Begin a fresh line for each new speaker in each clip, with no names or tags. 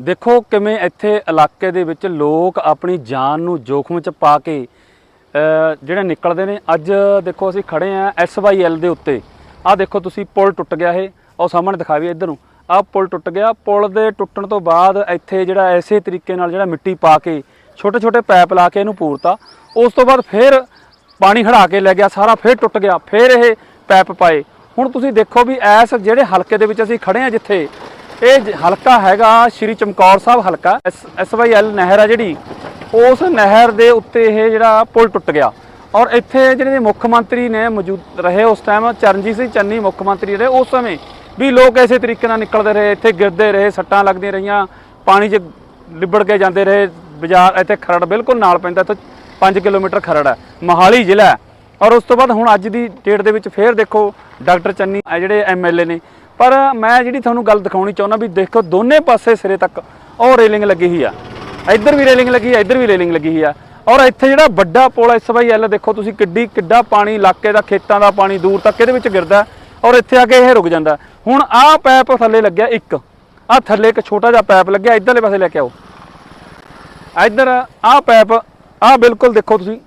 ਦੇਖੋ ਕਿਵੇਂ ਇੱਥੇ ਇਲਾਕੇ ਦੇ ਵਿੱਚ ਲੋਕ ਆਪਣੀ ਜਾਨ ਨੂੰ ਜੋਖਮ 'ਚ ਪਾ ਕੇ ਜਿਹੜੇ ਨਿਕਲਦੇ ਨੇ, ਅੱਜ ਦੇਖੋ ਅਸੀਂ ਖੜੇ ਆ ਐਸਵਾਈਐਲ ਦੇ ਉੱਤੇ। ਆਹ ਦੇਖੋ ਤੁਸੀਂ ਪੁਲ ਟੁੱਟ ਗਿਆ ਇਹ ਉਹ ਸਾਹਮਣੇ ਦਿਖਾਵੇ ਇੱਧਰ ਨੂੰ। ਆਹ ਪੁਲ ਟੁੱਟ ਗਿਆ, ਪੁਲ ਦੇ ਟੁੱਟਣ ਤੋਂ ਬਾਅਦ ਇੱਥੇ ਜਿਹੜਾ ਐਸੇ ਤਰੀਕੇ ਨਾਲ ਜਿਹੜਾ ਮਿੱਟੀ ਪਾ ਕੇ ਛੋਟੇ ਛੋਟੇ ਪਾਈਪ ਲਾ ਕੇ ਇਹਨੂੰ ਪੂਰਤਾ। ਉਸ ਤੋਂ ਬਾਅਦ ਫਿਰ ਪਾਣੀ ਖੜਾ ਕੇ ਲੈ ਗਿਆ, ਸਾਰਾ ਫਿਰ ਟੁੱਟ ਗਿਆ, ਫਿਰ ਇਹ ਪੈਪ ਪਾਏ। ਹੁਣ ਤੁਸੀਂ ਦੇਖੋ ਵੀ ਐਸ ਜਿਹੜੇ ਹਲਕੇ ਦੇ ਵਿੱਚ ਅਸੀਂ ਖੜੇ ਆ ਜਿੱਥੇ ਇਹ ਹਲਕਾ ਹੈਗਾ ਸ਼੍ਰੀ ਚਮਕੌਰ ਸਾਹਿਬ ਹਲਕਾ ਐਸਵਾਈਐਲ ਨਹਿਰ ਆ ਜਿਹੜੀ, ਉਸ ਨਹਿਰ ਦੇ ਉੱਤੇ ਇਹ ਜਿਹੜਾ ਪੁਲ ਟੁੱਟ ਗਿਆ। ਔਰ ਇੱਥੇ ਜਿਹੜੇ ਮੁੱਖ ਮੰਤਰੀ ਨੇ ਮੌਜੂਦ ਰਹੇ ਉਸ ਟਾਈਮ ਚਰਨਜੀਤ ਸਿੰਘ ਚੰਨੀ ਮੁੱਖ ਮੰਤਰੀ ਰਹੇ ਉਸ ਸਮੇਂ ਵੀ ਲੋਕ ਐਸੇ ਤਰੀਕੇ ਨਾਲ ਨਿਕਲਦੇ ਰਹੇ, ਇੱਥੇ ਗਿਰਦੇ ਰਹੇ, ਸੱਟਾਂ ਲੱਗਦੀਆਂ ਰਹੀਆਂ, ਪਾਣੀ 'ਚ ਲਿਬੜ ਕੇ ਜਾਂਦੇ ਰਹੇ, ਬਾਜ਼ਾਰ, ਇੱਥੇ ਖਰੜ ਬਿਲਕੁਲ ਨਾਲ ਪੈਂਦਾ, ਇੱਥੇ 5 ਕਿਲੋਮੀਟਰ ਖਰੜ ਹੈ, ਮੋਹਾਲੀ ਜ਼ਿਲ੍ਹਾ ਔਰ ਉਸ ਤੋਂ ਬਾਅਦ ਹੁਣ ਅੱਜ ਦੀ ਡੇਟ ਦੇ ਵਿੱਚ ਫੇਰ ਦੇਖੋ, ਡਾਕਟਰ ਚੰਨੀ ਇਹ ਜਿਹੜੇ ਐਮਐਲਏ ਨੇ ਪਰ ਮੈਂ ਜਿਹੜੀ ਤੁਹਾਨੂੰ ਗੱਲ ਦਿਖਾਉਣੀ ਚਾਹੁੰਦਾ ਵੀ ਦੇਖੋ ਦੋਨੇ ਪਾਸੇ ਸਿਰੇ ਤੱਕ ਉਹ ਰੇਲਿੰਗ ਲੱਗੀ ਹੋਈ ਆ। ਇੱਧਰ ਵੀ ਰੇਲਿੰਗ ਲੱਗੀ ਆ, ਇੱਧਰ ਵੀ ਰੇਲਿੰਗ ਲੱਗੀ ਹੋਈ ਆ। ਔਰ ਇੱਥੇ ਜਿਹੜਾ ਵੱਡਾ ਪੁਲ ਐਸਵਾਈਐਲ ਦੇਖੋ ਤੁਸੀਂ ਕਿੱਡੀ ਕਿੱਡਾ ਪਾਣੀ, ਇਲਾਕੇ ਦਾ, ਖੇਤਾਂ ਦਾ ਪਾਣੀ ਦੂਰ ਤੱਕ ਇਹਦੇ ਵਿੱਚ ਗਿਰਦਾ ਔਰ ਇੱਥੇ ਆ ਕੇ ਇਹ ਰੁਕ ਜਾਂਦਾ। ਹੁਣ ਆਹ ਪੈਪ ਥੱਲੇ ਲੱਗਿਆ ਇੱਕ। ਆਹ ਥੱਲੇ ਇੱਕ ਛੋਟਾ ਜਿਹਾ ਪੈਪ ਲੱਗਿਆ, ਇੱਧਰਲੇ ਪਾਸੇ ਲੈ ਕੇ ਆਓ। ਇੱਧਰ ਆਹ ਪੈਪ, ਆਹ ਬਿਲਕੁਲ ਦੇਖੋ ਤੁਸੀਂ,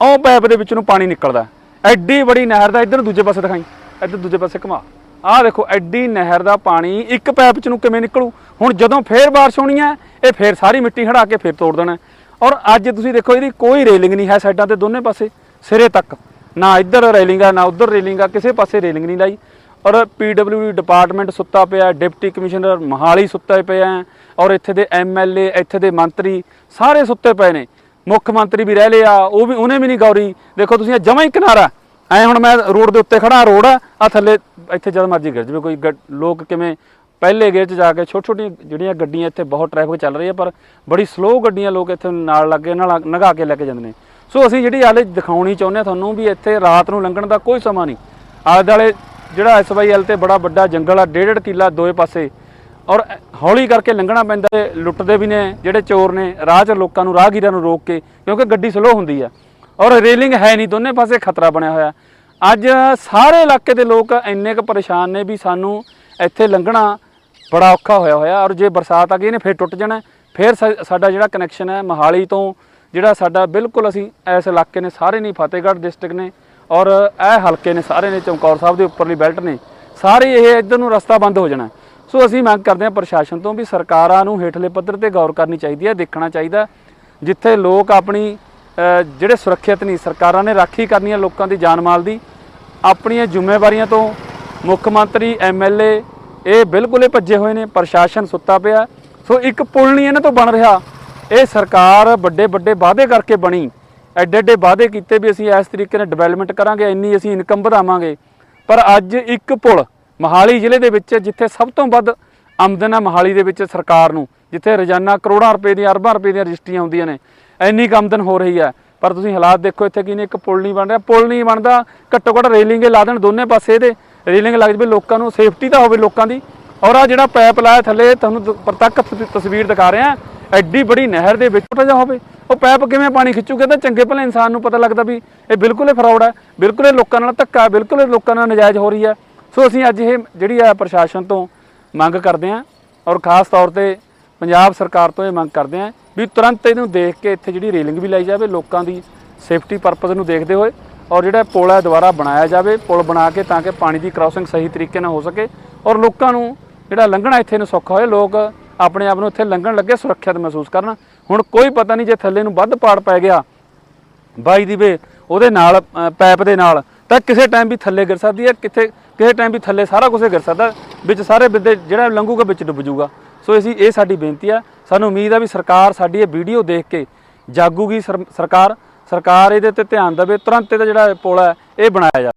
ਉਹ ਪੈਪ ਦੇ ਵਿੱਚ ਨੂੰ ਪਾਣੀ ਨਿਕਲਦਾ। ਐਡੀ ਬੜੀ ਨਹਿਰ ਦਾ ਇੱਧਰ ਦੂਜੇ ਪਾਸੇ ਦਿਖਾਈ, ਇੱਧਰ ਦੂਜੇ ਪਾਸੇ ਘੁਮਾ। ਆਹ ਦੇਖੋ, ਐਡੀ ਨਹਿਰ ਦਾ ਪਾਣੀ, ਇੱਕ ਪੈਪ ਚ ਨੂੰ ਕਿਵੇਂ ਨਿਕਲੂ? ਹੁਣ ਜਦੋਂ ਫੇਰ ਬਾਰਿਸ਼ ਹੋਣੀ ਹੈ, ਇਹ ਫੇਰ ਸਾਰੀ ਮਿੱਟੀ ਹੜਾ ਕੇ ਫੇਰ ਤੋੜ ਦੇਣਾ ਔਰ ਅੱਜ ਤੁਸੀਂ ਦੇਖੋ, ਇਹਦੀ ਕੋਈ ਰੇਲਿੰਗ ਨਹੀਂ ਹੈ ਸਾਈਡਾਂ ਤੇ ਦੋਨੇ ਪਾਸੇ, ਸਿਰੇ ਤੱਕ। ਨਾ ਇੱਧਰ ਰੇਲਿੰਗ ਆ, ਨਾ ਉੱਧਰ ਰੇਲਿੰਗ ਆ, ਕਿਸੇ ਪਾਸੇ ਰੇਲਿੰਗ ਨਹੀਂ ਲਾਈ। ਔਰ ਪੀਡਬਲਯੂਡੀ ਡਿਪਾਰਟਮੈਂਟ ਸੁੱਤਾ ਪਿਆ ਡਿਪਟੀ ਕਮਿਸ਼ਨਰ ਮਹਾਲੀ ਸੁੱਤੇ ਪਏ ਆ ਔਰ ਇੱਥੇ ਦੇ ਐਮਐਲਏ ਇੱਥੇ ਦੇ ਮੰਤਰੀ ਸਾਰੇ ਸੁੱਤੇ ਪਏ ਨੇ। ਮੁੱਖ ਮੰਤਰੀ ਵੀ ਰਹਿ ਲਿਆ, ਉਹ ਵੀ, ਉਹਨੇ ਵੀ ਨਹੀਂ ਗੌਰੀ। ਦੇਖੋ, ਤੁਸੀਂ ਜਮਾ ਹੀ ਕਿਨਾਰਾ। ਐ ਹੁਣ ਮੈਂ ਰੋਡ ਦੇ ਉੱਤੇ ਖੜਾ ਰੋਡ ਆ, ਆਹ ਥੱਲੇ ਇੱਥੇ ਜਦ ਮਰਜ਼ੀ ਗਿਰ ਜਾਵੇ, ਕੋਈ ਗੱਡ- ਲੋਕ ਕਿਵੇਂ ਪਹਿਲੇ ਗੇਟ 'ਚ ਜਾ ਕੇ ਛੋਟੀ ਛੋਟੀ ਜਿਹੜੀਆਂ ਗੱਡੀਆਂ ਇੱਥੇ ਬਹੁਤ ਟ੍ਰੈਫਿਕ ਚੱਲ ਰਹੀ ਹੈ ਪਰ ਬੜੀ ਸਲੋ ਗੱਡੀਆਂ ਲੋਕ ਇੱਥੇ ਨਾਲ ਲੱਗੇ ਨਾਲ ਨਗਾ ਕੇ ਲੈ ਕੇ ਜਾਂਦੇ ਨੇ। ਸੋ ਅਸੀਂ ਜਿਹੜੀ ਹਾਲੇ ਦਿਖਾਉਣੀ ਚਾਹੁੰਦੇ ਹਾਂ ਤੁਹਾਨੂੰ ਵੀ ਇੱਥੇ ਰਾਤ ਨੂੰ ਲੰਘਣ ਦਾ ਕੋਈ ਸਮਾਂ ਨਹੀਂ। ਆਲੇ ਦੁਆਲੇ ਜਿਹੜਾ ਐਸਵਾਈਐਲ ਤੇ ਬੜਾ ਵੱਡਾ ਜੰਗਲ ਆ ਡੇਢ ਡੇਢ ਕਿੱਲਾ ਦੋਏ ਪਾਸੇ, ਔਰ ਹੌਲੀ ਕਰਕੇ ਲੰਘਣਾ ਪੈਂਦਾ ਲੁੱਟਦੇ ਵੀ ਨੇ ਜਿਹੜੇ ਚੋਰ ਨੇ, ਰਾਹ 'ਚ ਲੋਕਾਂ ਨੂੰ, ਰਾਹਗੀਰਾਂ ਨੂੰ ਰੋਕ ਕੇ, ਕਿਉਂਕਿ ਗੱਡੀ ਸਲੋ ਹੁੰਦੀ ਆ। ਔਰ ਰੇਲਿੰਗ ਹੈ ਨਹੀਂ, ਦੋਨੇ ਪਾਸੇ ਖਤਰਾ ਬਣਿਆ ਹੋਇਆ। ਅੱਜ ਸਾਰੇ ਇਲਾਕੇ ਦੇ ਲੋਕ ਇੰਨੇ ਕੁ ਪਰੇਸ਼ਾਨ ਨੇ ਵੀ ਸਾਨੂੰ ਇੱਥੇ ਲੰਘਣਾ ਬੜਾ ਔਖਾ ਹੋਇਆ ਹੋਇਆ। ਔਰ ਜੇ ਬਰਸਾਤ ਆ ਗਈ, ਇਹਨੇ ਫੇਰ ਟੁੱਟ ਜਾਣਾ। ਫੇਰ ਸਾ- ਸਾਡਾ ਜਿਹੜਾ ਕਨੈਕਸ਼ਨ ਹੈ ਮਹਾਲੀ ਤੋਂ, ਜਿਹੜਾ ਸਾਡਾ ਬਿਲਕੁਲ ਅਸੀਂ ਇਸ ਇਲਾਕੇ ਨੇ ਸਾਰੇ ਨਹੀਂ ਫਤਿਹਗੜ੍ਹ ਡਿਸਟ੍ਰਿਕਟ ਨੇ, ਔਰ ਇਹ ਹਲਕੇ ਨੇ ਸਾਰੇ ਨੇ, ਚਮਕੌਰ ਸਾਹਿਬ ਦੇ ਉੱਪਰਲੀ ਬੈਲਟ ਨੇ, ਸਾਰੇ ਇਹ ਇੱਧਰ ਨੂੰ ਰਸਤਾ ਬੰਦ ਹੋ ਜਾਣਾ। ਸੋ ਅਸੀਂ ਮੰਗ ਕਰਦੇ ਹਾਂ ਪ੍ਰਸ਼ਾਸਨ ਤੋਂ ਵੀ ਸਰਕਾਰਾਂ ਨੂੰ ਹੇਠਲੇ ਪੱਧਰ ਤੇ ਗੌਰ ਕਰਨੀ ਚਾਹੀਦੀ ਹੈ, ਦੇਖਣਾ ਚਾਹੀਦਾ ਜਿੱਥੇ ਲੋਕ ਆਪਣੀ ਜਿਹੜੇ ਸੁਰੱਖਿਅਤ ਨਹੀਂ, ਸਰਕਾਰਾਂ ਨੇ ਰਾਖੀ ਕਰਨੀ ਹੈ ਲੋਕਾਂ ਦੀ ਜਾਨ ਮਾਲ ਦੀ। ਆਪਣੀਆਂ ਜ਼ਿੰਮੇਵਾਰੀਆਂ ਤੋਂ ਮੁੱਖ ਮੰਤਰੀ ਐਮਐਲਏ ਇਹ ਬਿਲਕੁਲ ਹੀ ਭੱਜੇ ਹੋਏ ਨੇ, ਪ੍ਰਸ਼ਾਸਨ ਸੁੱਤਾ ਪਿਆ। ਸੋ ਇੱਕ ਪੁਲ ਨਹੀਂ ਇਹਨਾਂ ਤੋਂ ਬਣ ਰਿਹਾ। ਇਹ ਸਰਕਾਰ ਵੱਡੇ ਵੱਡੇ ਵਾਅਦੇ ਕਰਕੇ ਬਣੀ। ਐਡੇ ਐਡੇ ਵਾਅਦੇ ਕੀਤੇ ਵੀ ਅਸੀਂ ਇਸ ਤਰੀਕੇ ਨਾਲ ਡਿਵੈਲਪਮੈਂਟ ਕਰਾਂਗੇ, ਇੰਨੀ ਅਸੀਂ ਇਨਕਮ ਵਧਾਵਾਂਗੇ। ਪਰ ਅੱਜ ਇੱਕ ਪੁਲ ਮਹਾਲੀ ਜ਼ਿਲ੍ਹੇ ਦੇ ਵਿੱਚ, ਜਿੱਥੇ ਸਭ ਤੋਂ ਵੱਧ ਆਮਦਨ ਹੈ ਮਹਾਲੀ ਦੇ ਵਿੱਚ ਸਰਕਾਰ ਨੂੰ, ਜਿੱਥੇ ਰੋਜ਼ਾਨਾ ਕਰੋੜਾਂ ਰੁਪਏ ਦੀਆਂ, ਅਰਬਾਂ ਰੁਪਏ ਦੀਆਂ ਰਜਿਸਟਰੀਆਂ ਹੁੰਦੀਆਂ ਨੇ। ਇੰਨੀ ਕੁ ਆਮਦਨ ਹੋ ਰਹੀ ਹੈ। ਪਰ ਤੁਸੀਂ ਹਾਲਾਤ ਦੇਖੋ, ਇੱਥੇ ਕੀ ਨੇ, ਇੱਕ ਪੁਲ ਨਹੀਂ ਬਣ ਰਿਹਾ। ਪੁਲ ਨਹੀਂ ਬਣਦਾ, ਘੱਟੋ ਘੱਟ ਰੇਲਿੰਗ ਲਾ ਦੇਣ ਦੋਨੇ ਪਾਸੇ ਇਹਦੇ। ਰੇਲਿੰਗ ਲੱਗ ਜਵੇ ਲੋਕਾਂ ਨੂੰ, ਸੇਫਟੀ ਤਾਂ ਹੋਵੇ ਲੋਕਾਂ ਦੀ। ਔਰ ਆ ਜਿਹੜਾ ਪੈਪ ਲਾਇਆ ਥੱਲੇ, ਤੁਹਾਨੂੰ ਪ੍ਰਤੱਖ ਤਸਵੀਰ ਦਿਖਾ ਰਿਹਾ। ਐਡੀ ਬੜੀ ਨਹਿਰ ਦੇ ਵਿੱਚ ਛੋਟਾ ਜਿਹਾ ਹੋਵੇ। ਉਹ ਪੈਪ ਕਿਵੇਂ ਪਾਣੀ ਖਿੱਚੂਗਾ ਤਾਂ ਚੰਗੇ ਭਲੇ ਇਨਸਾਨ ਨੂੰ ਪਤਾ ਲੱਗਦਾ ਵੀ ਇਹ ਬਿਲਕੁਲ ਹੀ ਫਰਾਡ ਹੈ। ਬਿਲਕੁਲ ਇਹ ਲੋਕਾਂ ਨਾਲ ਧੱਕਾ, ਬਿਲਕੁਲ ਇਹ ਲੋਕਾਂ ਨਾਲ ਨਜਾਇਜ਼ ਹੋ ਰਹੀ ਹੈ। ਸੋ ਅਸੀਂ ਅੱਜ ਇਹ ਜਿਹੜੀ ਹੈ ਪ੍ਰਸ਼ਾਸਨ ਤੋਂ ਮੰਗ ਕਰਦੇ ਹਾਂ। ਔਰ ਖਾਸ ਤੌਰ ਤੇ ਪੰਜਾਬ ਸਰਕਾਰ ਤੋਂ ਇਹ ਮੰਗ ਕਰਦੇ ਹਾਂ ਵੀ ਤੁਰੰਤ ਇਹਨੂੰ ਦੇਖ ਕੇ ਇੱਥੇ ਜਿਹੜੀ ਰੇਲਿੰਗ ਵੀ ਲਾਈ ਜਾਵੇ, ਲੋਕਾਂ ਦੀ ਸੇਫਟੀ ਪਰਪਸ ਨੂੰ ਦੇਖਦੇ ਹੋਏ ਔਰ ਜਿਹੜਾ ਪੁਲ ਹੈ ਦੁਬਾਰਾ ਬਣਾਇਆ ਜਾਵੇ, ਪੁਲ ਬਣਾ ਕੇ ਤਾਂ ਕਿ ਪਾਣੀ ਦੀ ਕ੍ਰਾਸਿੰਗ ਸਹੀ ਤਰੀਕੇ ਨਾਲ ਹੋ ਸਕੇ ਔਰ ਲੋਕਾਂ ਨੂੰ ਜਿਹੜਾ ਲੰਘਣਾ ਇੱਥੇ ਨੂੰ ਸੌਖਾ ਹੋਏ, ਲੋਕ ਆਪਣੇ ਆਪ ਨੂੰ ਇੱਥੇ ਲੰਘਣ ਲੱਗੇ ਸੁਰੱਖਿਅਤ ਮਹਿਸੂਸ ਕਰਨ। ਹੁਣ ਕੋਈ ਪਤਾ ਨਹੀਂ ਜੇ ਥੱਲੇ ਨੂੰ ਵੱਧ ਪਾੜ ਪੈ ਗਿਆ ਬਾਈ ਦੀ ਵੇ, ਉਹਦੇ ਨਾਲ ਪੈਪ ਦੇ ਨਾਲ, ਤਾਂ ਕਿਸੇ ਟਾਈਮ ਵੀ ਥੱਲੇ ਗਿਰ ਸਕਦੀ ਹੈ, ਕਿੱਥੇ, ਕਿਸੇ ਟਾਈਮ ਵੀ ਥੱਲੇ ਸਾਰਾ ਕੁਝ ਗਿਰ ਸਕਦਾ, ਵਿੱਚ ਸਾਰੇ ਬਿੱਦੇ ਜਿਹੜਾ ਲੰਘੂਗਾ ਵਿੱਚ ਡੁੱਬ ਜਾਊਗਾ। ਸੋ ਅਸੀਂ ਇਹ ਸਾਡੀ ਬੇਨਤੀ ਆ। ਸਾਨੂੰ ਉਮੀਦ ਆ ਵੀ ਸਰਕਾਰ ਸਾਡੀ ਇਹ ਵੀਡੀਓ ਦੇਖ ਕੇ ਜਾਗੂਗੀ ਸਰਕਾਰ। ਸਰਕਾਰ ਇਹਦੇ ਤੇ ਧਿਆਨ ਦੇਵੇ, ਤੁਰੰਤ ਇਹਦਾ ਜਿਹੜਾ ਪੁਲ ਹੈ, ਇਹ ਬਣਾਇਆ ਜਾਵੇ।